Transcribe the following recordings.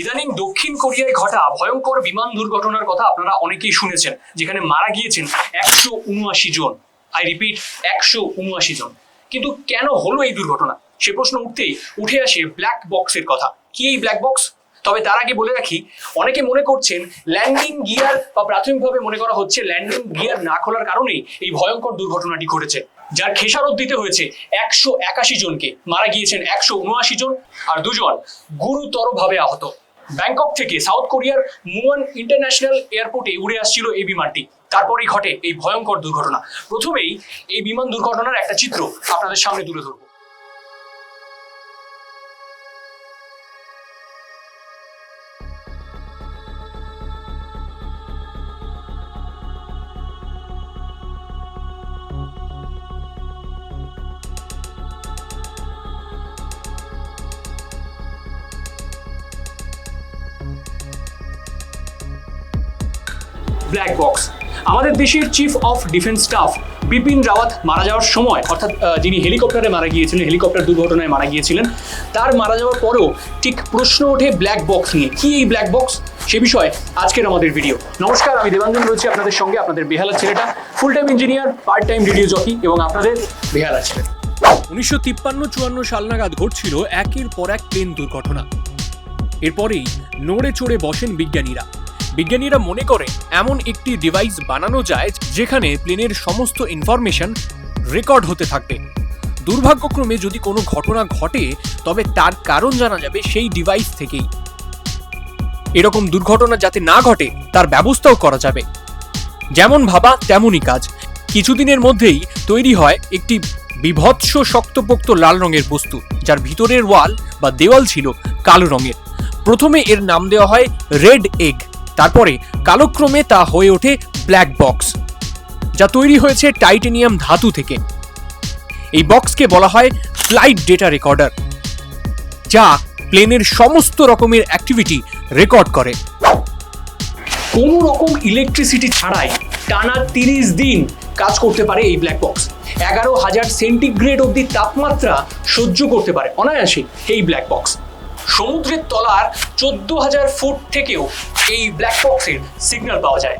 ইদানিং দক্ষিণ কোরিয়ায় ঘটা ভয়ঙ্কর বিমান দুর্ঘটনার কথা আপনারা অনেকেই শুনেছেন, যেখানে মারা গিয়েছেন একশো উনআশি জন। আই রিপিট একশো উনআশি জন। কিন্তু কেন হলো এই দুর্ঘটনা? সে প্রশ্ন উঠতেই উঠে আসে ব্ল্যাক বক্সের কথা। কি এই ব্ল্যাক বক্স তবে তার আগে বলে রাখি, অনেকে মনে করছেন ল্যান্ডিং গিয়ার বা প্রাথমিকভাবে মনে করা হচ্ছে ল্যান্ডিং গিয়ার না খোলার কারণেই এই ভয়ঙ্কর দুর্ঘটনাটি ঘটেছে। যার খেসারত দিতে হয়েছে একশো একাশি জনকে। মারা গিয়েছেন একশো উনআশি জন আর দুজন গুরুতরভাবে আহত। ব্যাংকক থেকে সাউথ কোরিয়ার মুয়ান ইন্টারন্যাশনাল এয়ারপোর্টে উড়ে আসছিল এই বিমানটি। তারপরেই ঘটে এই ভয়ঙ্কর দুর্ঘটনা। প্রথমেই এই বিমান দুর্ঘটনার একটা চিত্র আপনাদের সামনে তুলে ধরবো। ব্ল্যাক বক্স আমাদের দেশের chief of defence staff Bipin Rawat মারা যাওয়ার সময়, অর্থাৎ যিনি হেলিকপ্টারে মারা গিয়েছিলেন হেলিকপ্টার দুর্ঘটনায় মারা গিয়েছিলেন, তার মারা যাওয়ার পরেও ঠিক প্রশ্ন ওঠে ব্ল্যাক বক্স নিয়ে। কি এই ব্ল্যাক বক্স সে বিষয়ে আজকের আমাদের ভিডিও নমস্কার, আমি দেবাঞ্জন রয়েছি আপনাদের সঙ্গে, আপনাদের বেহালা ছেলেটা। Full time engineer part time radio jockey এবং আপনাদের বেহালা ছেলে। উনিশশো তিপ্পান্ন চুয়ান্ন সাল নাগাদ ঘটছিল একের পর এক প্লেন দুর্ঘটনা। এরপরেই নড়ে চড়ে বসেন বিজ্ঞানীরা। বিজ্ঞানীরা মনে করে, এমন একটি ডিভাইস বানানো যায় যেখানে প্লেনের সমস্ত ইনফরমেশন রেকর্ড হতে থাকবে। দুর্ভাগ্যক্রমে যদি কোনো ঘটনা ঘটে, তবে তার কারণ জানা যাবে সেই ডিভাইস থেকেই। এরকম দুর্ঘটনা যাতে না ঘটে, তার ব্যবস্থাও করা যাবে। যেমন ভাবা, তেমনই কাজ। কিছুদিনের মধ্যেই তৈরি হয় একটি বিভৎস শক্তপোক্ত লাল রঙের বস্তু, যার ভিতরের ওয়াল বা দেওয়াল ছিল কালো রঙের। প্রথমে এর নাম দেওয়া হয় রেড এগ। তারপরে কালক্রমে তা হয়ে ওঠে ব্ল্যাক বক্স, যা তৈরি হয়েছে টাইটেনিয়াম ধাতু থেকে। এই বক্সকে বলা হয় ফ্লাইট ডেটা রেকর্ডার, যা প্লেনের সমস্ত রকমের অ্যাক্টিভিটি রেকর্ড করে। কোনো রকম ইলেকট্রিসিটি ছাড়াই টানা তিরিশ দিন কাজ করতে পারে এই ব্ল্যাক বক্স এগারো হাজার সেন্টিগ্রেড অবধি তাপমাত্রা সহ্য করতে পারে, অনায়াসে, এই ব্ল্যাক বক্স সমুদ্রের তলার চোদ্দ হাজার ফুট থেকেও এই ব্ল্যাক বক্সের সিগন্যাল পাওয়া যায়।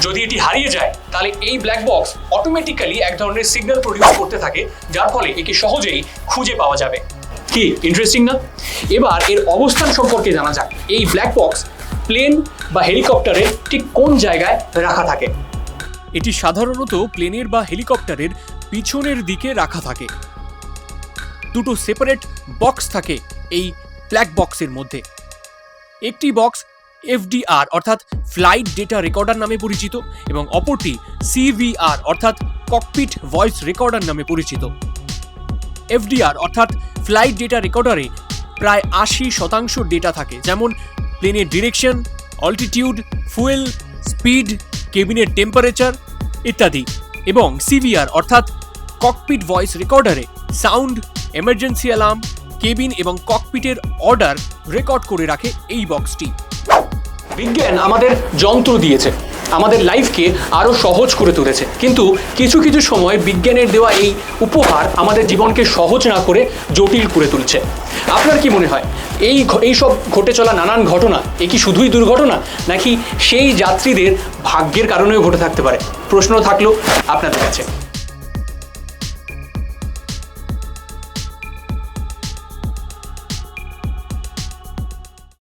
যদি এটি হারিয়ে যায়, তাহলে এই ব্ল্যাক বক্স অটোমেটিক্যালি এক ধরনের সিগন্যাল প্রডিউস করতে থাকে, যার ফলে একে সহজেই খুঁজে পাওয়া যাবে। কি ইন্টারেস্টিং না? এবার এর অবস্থান সম্পর্কে জানা যাক। এই ব্ল্যাক বক্স প্লেন বা হেলিকপ্টারের ঠিক কোন জায়গায় রাখা থাকে? এটি সাধারণত প্লেনের বা হেলিকপ্টারের পিছনের দিকে রাখা থাকে। দুটো সেপারেট বক্স থাকে এই ব্ল্যাক বক্সের মধ্যে। একটি বক্স এফডিআর অর্থাৎ ফ্লাইট ডেটা রেকর্ডার নামে পরিচিত এবং অপরটি সিভিআর অর্থাৎ ককপিট ভয়েস রেকর্ডার নামে পরিচিত। এফডিআর অর্থাৎ ফ্লাইট ডেটা রেকর্ডারে প্রায় আশি শতাংশ ডেটা থাকে, যেমন প্লেনের ডিরেকশন অল্টিটিউড ফুয়েল স্পিড কেবিনের টেম্পারেচার ইত্যাদি এবং সিভিআর অর্থাৎ ককপিট ভয়েস রেকর্ডারে সাউন্ড এমার্জেন্সি অ্যালার্ম কেবিন এবং ককপিটের অর্ডার রেকর্ড করে রাখে এই বক্সটি বিজ্ঞান আমাদের যন্ত্র দিয়েছে, আমাদের লাইফকে আরও সহজ করে তুলেছে। কিন্তু কিছু কিছু সময় বিজ্ঞানের দেওয়া এই উপহার আমাদের জীবনকে সহজ না করে জটিল করে তুলছে। আপনার কি মনে হয়, এই এই সব ঘটে চলা নানান ঘটনা এ কি শুধুই দুর্ঘটনা, নাকি সেই যাত্রীদের ভাগ্যের কারণেও ঘটে থাকতে পারে? প্রশ্ন থাকল আপনাদের কাছে।